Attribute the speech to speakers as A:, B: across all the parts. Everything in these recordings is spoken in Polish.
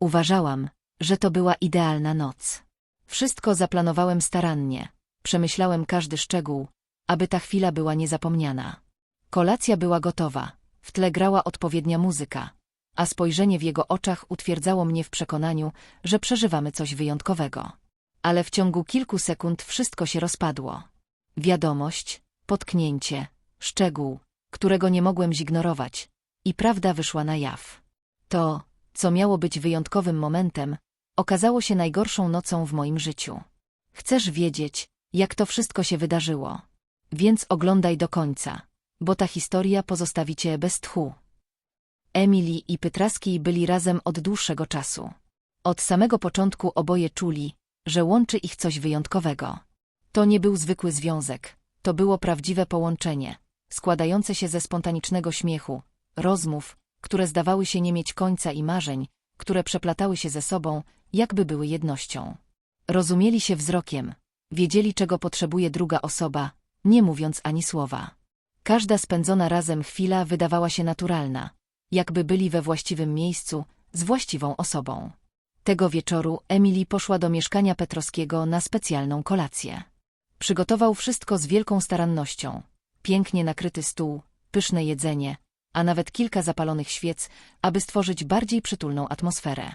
A: Uważałam, że to była idealna noc. Wszystko zaplanowałem starannie, przemyślałem każdy szczegół, aby ta chwila była niezapomniana. Kolacja była gotowa, w tle grała odpowiednia muzyka, a spojrzenie w jego oczach utwierdzało mnie w przekonaniu, że przeżywamy coś wyjątkowego. Ale w ciągu kilku sekund wszystko się rozpadło. Wiadomość, potknięcie, szczegół, którego nie mogłem zignorować, i prawda wyszła na jaw. To, co miało być wyjątkowym momentem, okazało się najgorszą nocą w moim życiu. Chcesz wiedzieć, jak to wszystko się wydarzyło? Więc oglądaj do końca, bo ta historia pozostawi cię bez tchu. Emily i Pytraski byli razem od dłuższego czasu. Od samego początku oboje czuli, że łączy ich coś wyjątkowego. To nie był zwykły związek, to było prawdziwe połączenie, składające się ze spontanicznego śmiechu, rozmów, które zdawały się nie mieć końca i marzeń, które przeplatały się ze sobą, jakby były jednością. Rozumieli się wzrokiem, wiedzieli czego potrzebuje druga osoba, nie mówiąc ani słowa. Każda spędzona razem chwila wydawała się naturalna, jakby byli we właściwym miejscu, z właściwą osobą. Tego wieczoru Emily poszła do mieszkania Petrowskiego na specjalną kolację. Przygotował wszystko z wielką starannością. Pięknie nakryty stół, pyszne jedzenie, a nawet kilka zapalonych świec, aby stworzyć bardziej przytulną atmosferę.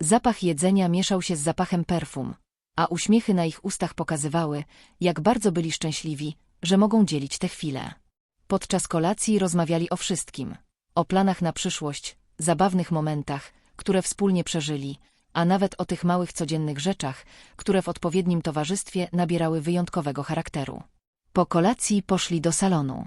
A: Zapach jedzenia mieszał się z zapachem perfum, a uśmiechy na ich ustach pokazywały, jak bardzo byli szczęśliwi, że mogą dzielić te chwile. Podczas kolacji rozmawiali o wszystkim. O planach na przyszłość, zabawnych momentach, które wspólnie przeżyli, a nawet o tych małych codziennych rzeczach, które w odpowiednim towarzystwie nabierały wyjątkowego charakteru. Po kolacji poszli do salonu.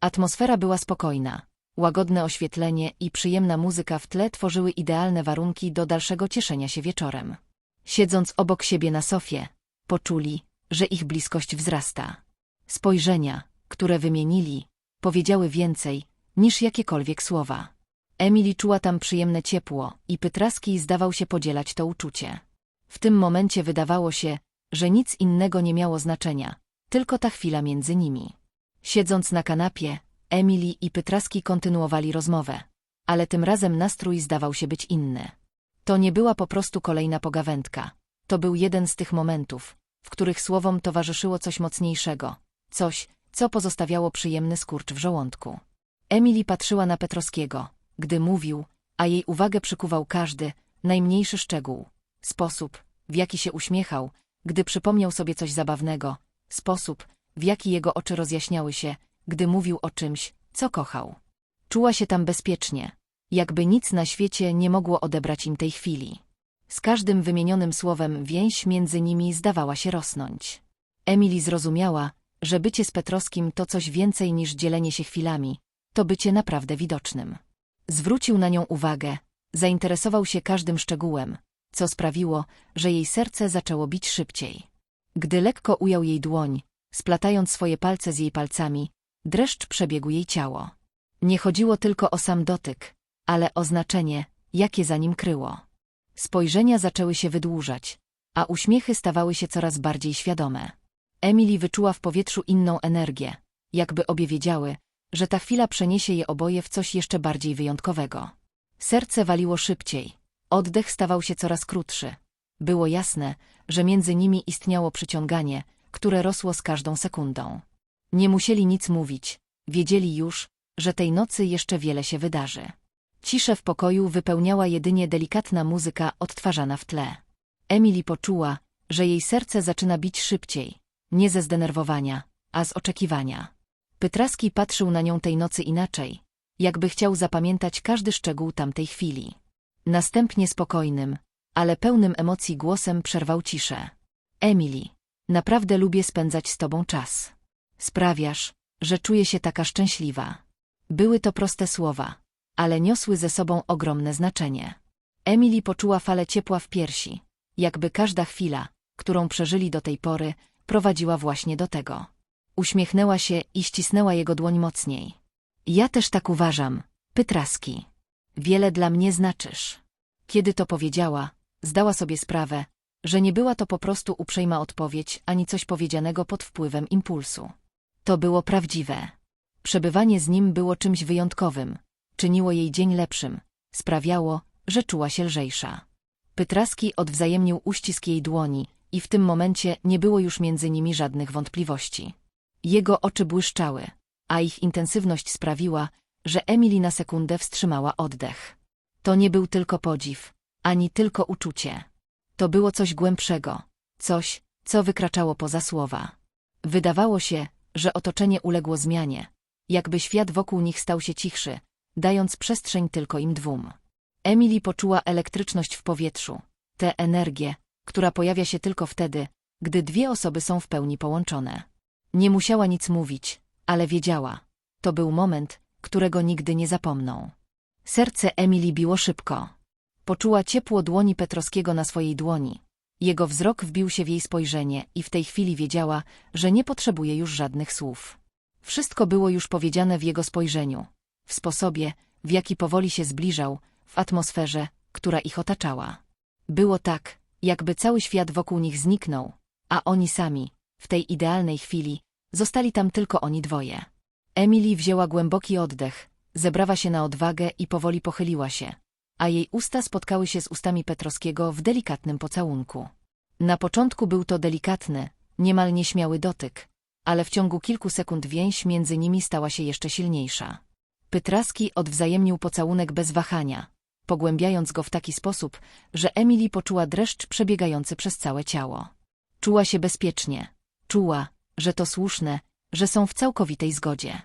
A: Atmosfera była spokojna. Łagodne oświetlenie i przyjemna muzyka w tle tworzyły idealne warunki do dalszego cieszenia się wieczorem. Siedząc obok siebie na sofie, poczuli, że ich bliskość wzrasta. Spojrzenia, które wymienili, powiedziały więcej niż jakiekolwiek słowa. Emily czuła tam przyjemne ciepło i Pytraski zdawał się podzielać to uczucie. W tym momencie wydawało się, że nic innego nie miało znaczenia, tylko ta chwila między nimi. Siedząc na kanapie, Emily i Pytraski kontynuowali rozmowę, ale tym razem nastrój zdawał się być inny. To nie była po prostu kolejna pogawędka. To był jeden z tych momentów, w których słowom towarzyszyło coś mocniejszego, coś, co pozostawiało przyjemny skurcz w żołądku. Emily patrzyła na Petrowskiego, gdy mówił, a jej uwagę przykuwał każdy, najmniejszy szczegół. Sposób, w jaki się uśmiechał, gdy przypomniał sobie coś zabawnego, sposób, w jaki jego oczy rozjaśniały się, gdy mówił o czymś, co kochał. Czuła się tam bezpiecznie, jakby nic na świecie nie mogło odebrać im tej chwili. Z każdym wymienionym słowem więź między nimi zdawała się rosnąć. Emily zrozumiała, że bycie z Petrowskim to coś więcej niż dzielenie się chwilami, to bycie naprawdę widocznym. Zwrócił na nią uwagę, zainteresował się każdym szczegółem, co sprawiło, że jej serce zaczęło bić szybciej. Gdy lekko ujął jej dłoń, splatając swoje palce z jej palcami, dreszcz przebiegł jej ciało. Nie chodziło tylko o sam dotyk, ale o znaczenie, jakie za nim kryło. Spojrzenia zaczęły się wydłużać, a uśmiechy stawały się coraz bardziej świadome. Emily wyczuła w powietrzu inną energię, jakby obie wiedziały, że ta chwila przeniesie je oboje w coś jeszcze bardziej wyjątkowego. Serce waliło szybciej, oddech stawał się coraz krótszy. Było jasne, że między nimi istniało przyciąganie, które rosło z każdą sekundą. Nie musieli nic mówić, wiedzieli już, że tej nocy jeszcze wiele się wydarzy. Ciszę w pokoju wypełniała jedynie delikatna muzyka odtwarzana w tle. Emily poczuła, że jej serce zaczyna bić szybciej, nie ze zdenerwowania, a z oczekiwania. Pytraski patrzył na nią tej nocy inaczej, jakby chciał zapamiętać każdy szczegół tamtej chwili. Następnie spokojnym, ale pełnym emocji głosem przerwał ciszę. Emily, naprawdę lubię spędzać z tobą czas. Sprawiasz, że czuję się taka szczęśliwa. Były to proste słowa, ale niosły ze sobą ogromne znaczenie. Emily poczuła falę ciepła w piersi, jakby każda chwila, którą przeżyli do tej pory, prowadziła właśnie do tego. Uśmiechnęła się i ścisnęła jego dłoń mocniej. Ja też tak uważam, Pytraski. Wiele dla mnie znaczysz. Kiedy to powiedziała, zdała sobie sprawę, że nie była to po prostu uprzejma odpowiedź, ani coś powiedzianego pod wpływem impulsu. To było prawdziwe. Przebywanie z nim było czymś wyjątkowym, czyniło jej dzień lepszym, sprawiało, że czuła się lżejsza. Pytraski odwzajemnił uścisk jej dłoni i w tym momencie nie było już między nimi żadnych wątpliwości. Jego oczy błyszczały, a ich intensywność sprawiła, że Emily na sekundę wstrzymała oddech. To nie był tylko podziw, ani tylko uczucie. To było coś głębszego, coś, co wykraczało poza słowa. Wydawało się, że otoczenie uległo zmianie, jakby świat wokół nich stał się cichszy, dając przestrzeń tylko im dwóm. Emily poczuła elektryczność w powietrzu, tę energię, która pojawia się tylko wtedy, gdy dwie osoby są w pełni połączone. Nie musiała nic mówić, ale wiedziała. To był moment, którego nigdy nie zapomną. Serce Emily biło szybko. Poczuła ciepło dłoni Petrowskiego na swojej dłoni. Jego wzrok wbił się w jej spojrzenie i w tej chwili wiedziała, że nie potrzebuje już żadnych słów. Wszystko było już powiedziane w jego spojrzeniu, w sposobie, w jaki powoli się zbliżał, w atmosferze, która ich otaczała. Było tak, jakby cały świat wokół nich zniknął, a oni sami, w tej idealnej chwili, zostali tam tylko oni dwoje. Emily wzięła głęboki oddech, zebrała się na odwagę i powoli pochyliła się, a jej usta spotkały się z ustami Petrowskiego w delikatnym pocałunku. Na początku był to delikatny, niemal nieśmiały dotyk, ale w ciągu kilku sekund więź między nimi stała się jeszcze silniejsza. Pytraski odwzajemnił pocałunek bez wahania, pogłębiając go w taki sposób, że Emily poczuła dreszcz przebiegający przez całe ciało. Czuła się bezpiecznie, czuła, że to słuszne, że są w całkowitej zgodzie.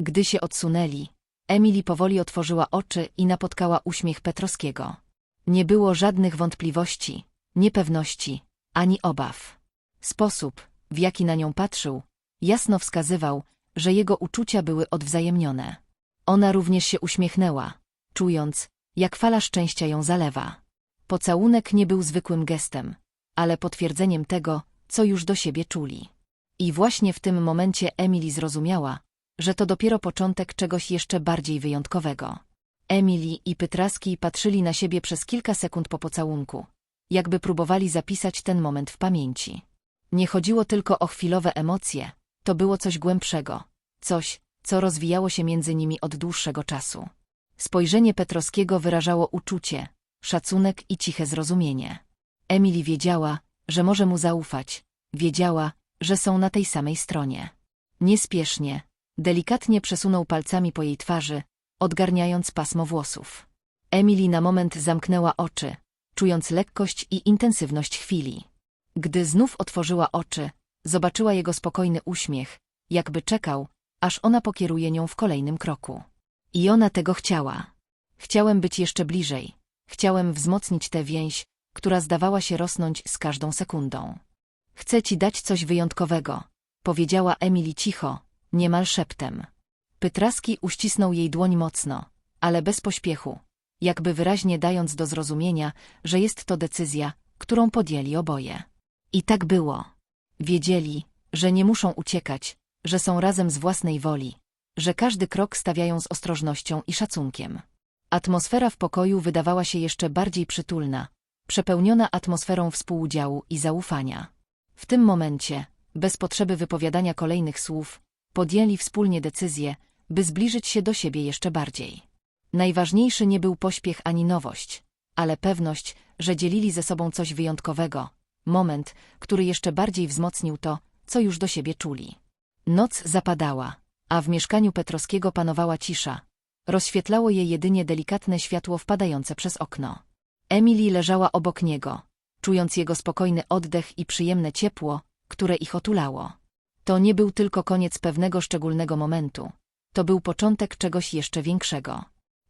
A: Gdy się odsunęli, Emily powoli otworzyła oczy i napotkała uśmiech Petrowskiego. Nie było żadnych wątpliwości, niepewności, ani obaw. Sposób, w jaki na nią patrzył, jasno wskazywał, że jego uczucia były odwzajemnione. Ona również się uśmiechnęła, czując, jak fala szczęścia ją zalewa. Pocałunek nie był zwykłym gestem, ale potwierdzeniem tego, co już do siebie czuli. I właśnie w tym momencie Emily zrozumiała, że to dopiero początek czegoś jeszcze bardziej wyjątkowego. Emily i Pytraski patrzyli na siebie przez kilka sekund po pocałunku, jakby próbowali zapisać ten moment w pamięci. Nie chodziło tylko o chwilowe emocje, to było coś głębszego, coś, co rozwijało się między nimi od dłuższego czasu. Spojrzenie Petrowskiego wyrażało uczucie, szacunek i ciche zrozumienie. Emily wiedziała, że może mu zaufać, wiedziała, że są na tej samej stronie. Niespiesznie, delikatnie przesunął palcami po jej twarzy, odgarniając pasmo włosów. Emily na moment zamknęła oczy, czując lekkość i intensywność chwili. Gdy znów otworzyła oczy, zobaczyła jego spokojny uśmiech, jakby czekał, aż ona pokieruje nią w kolejnym kroku. I ona tego chciała. Chciałem być jeszcze bliżej. Chciałem wzmocnić tę więź, która zdawała się rosnąć z każdą sekundą. Chcę ci dać coś wyjątkowego, powiedziała Emily cicho, niemal szeptem. Pytraski uścisnął jej dłoń mocno, ale bez pośpiechu, jakby wyraźnie dając do zrozumienia, że jest to decyzja, którą podjęli oboje. I tak było. Wiedzieli, że nie muszą uciekać, że są razem z własnej woli, że każdy krok stawiają z ostrożnością i szacunkiem. Atmosfera w pokoju wydawała się jeszcze bardziej przytulna, przepełniona atmosferą współudziału i zaufania. W tym momencie, bez potrzeby wypowiadania kolejnych słów, podjęli wspólnie decyzję, by zbliżyć się do siebie jeszcze bardziej. Najważniejszy nie był pośpiech ani nowość, ale pewność, że dzielili ze sobą coś wyjątkowego, moment, który jeszcze bardziej wzmocnił to, co już do siebie czuli. Noc zapadała, a w mieszkaniu Petrowskiego panowała cisza. Rozświetlało je jedynie delikatne światło wpadające przez okno. Emily leżała obok niego, czując jego spokojny oddech i przyjemne ciepło, które ich otulało. To nie był tylko koniec pewnego szczególnego momentu. To był początek czegoś jeszcze większego.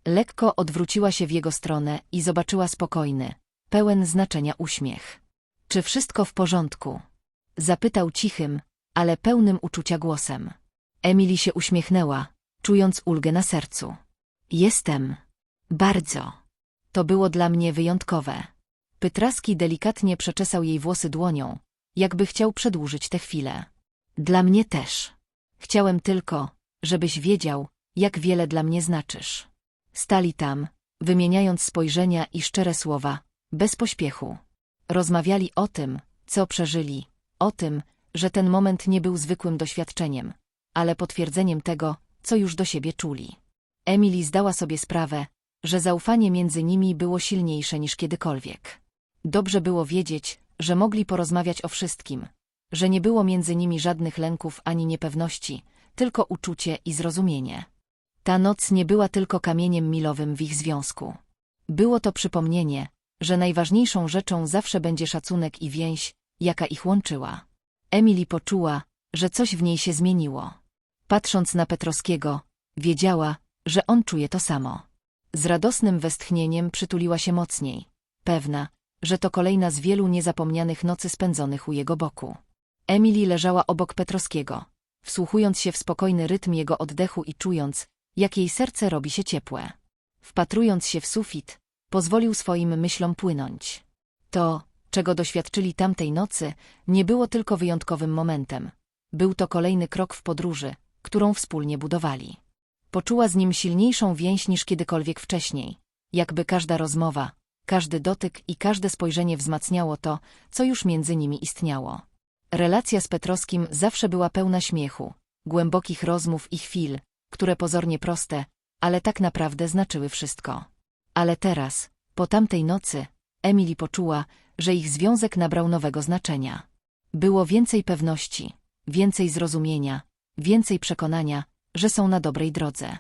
A: Lekko odwróciła się w jego stronę i zobaczyła spokojny, pełen znaczenia uśmiech. Czy wszystko w porządku? Zapytał cichym, ale pełnym uczucia głosem. Emily się uśmiechnęła, czując ulgę na sercu. Jestem. Bardzo. To było dla mnie wyjątkowe. Pytraski delikatnie przeczesał jej włosy dłonią, jakby chciał przedłużyć tę chwilę. Dla mnie też. Chciałem tylko, żebyś wiedział, jak wiele dla mnie znaczysz. Stali tam, wymieniając spojrzenia i szczere słowa, bez pośpiechu. Rozmawiali o tym, co przeżyli, o tym, że ten moment nie był zwykłym doświadczeniem, ale potwierdzeniem tego, co już do siebie czuli. Emily zdała sobie sprawę, że zaufanie między nimi było silniejsze niż kiedykolwiek. Dobrze było wiedzieć, że mogli porozmawiać o wszystkim, że nie było między nimi żadnych lęków ani niepewności, tylko uczucie i zrozumienie. Ta noc nie była tylko kamieniem milowym w ich związku. Było to przypomnienie, że najważniejszą rzeczą zawsze będzie szacunek i więź, jaka ich łączyła. Emily poczuła, że coś w niej się zmieniło. Patrząc na Petrowskiego, wiedziała, że on czuje to samo. Z radosnym westchnieniem przytuliła się mocniej, pewna, że to kolejna z wielu niezapomnianych nocy spędzonych u jego boku. Emily leżała obok Petrowskiego, wsłuchując się w spokojny rytm jego oddechu i czując, jak jej serce robi się ciepłe. Wpatrując się w sufit, pozwolił swoim myślom płynąć. To, czego doświadczyli tamtej nocy, nie było tylko wyjątkowym momentem. Był to kolejny krok w podróży, którą wspólnie budowali. Poczuła z nim silniejszą więź niż kiedykolwiek wcześniej, jakby każda rozmowa, każdy dotyk i każde spojrzenie wzmacniało to, co już między nimi istniało. Relacja z Petrowskim zawsze była pełna śmiechu, głębokich rozmów i chwil, które pozornie proste, ale tak naprawdę znaczyły wszystko. Ale teraz, po tamtej nocy, Emily poczuła, że ich związek nabrał nowego znaczenia. Było więcej pewności, więcej zrozumienia, więcej przekonania, że są na dobrej drodze.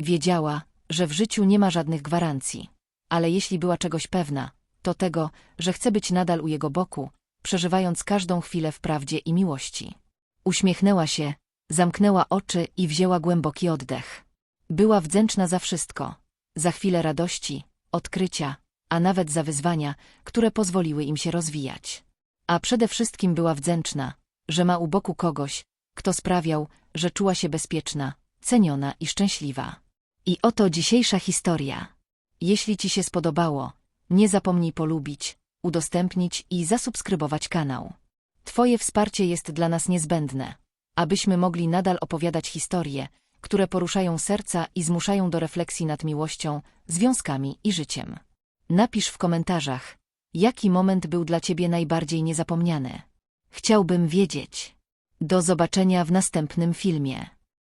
A: Wiedziała, że w życiu nie ma żadnych gwarancji, ale jeśli była czegoś pewna, to tego, że chce być nadal u jego boku, przeżywając każdą chwilę w prawdzie i miłości. Uśmiechnęła się, zamknęła oczy i wzięła głęboki oddech. Była wdzięczna za wszystko, za chwilę radości, odkrycia, a nawet za wyzwania, które pozwoliły im się rozwijać. A przede wszystkim była wdzięczna, że ma u boku kogoś, kto sprawiał, że czuła się bezpieczna, ceniona i szczęśliwa. I oto dzisiejsza historia. Jeśli Ci się spodobało, nie zapomnij polubić, udostępnić i zasubskrybować kanał. Twoje wsparcie jest dla nas niezbędne, abyśmy mogli nadal opowiadać historie, które poruszają serca i zmuszają do refleksji nad miłością, związkami i życiem. Napisz w komentarzach, jaki moment był dla Ciebie najbardziej niezapomniany. Chciałbym wiedzieć. Do zobaczenia w następnym filmie.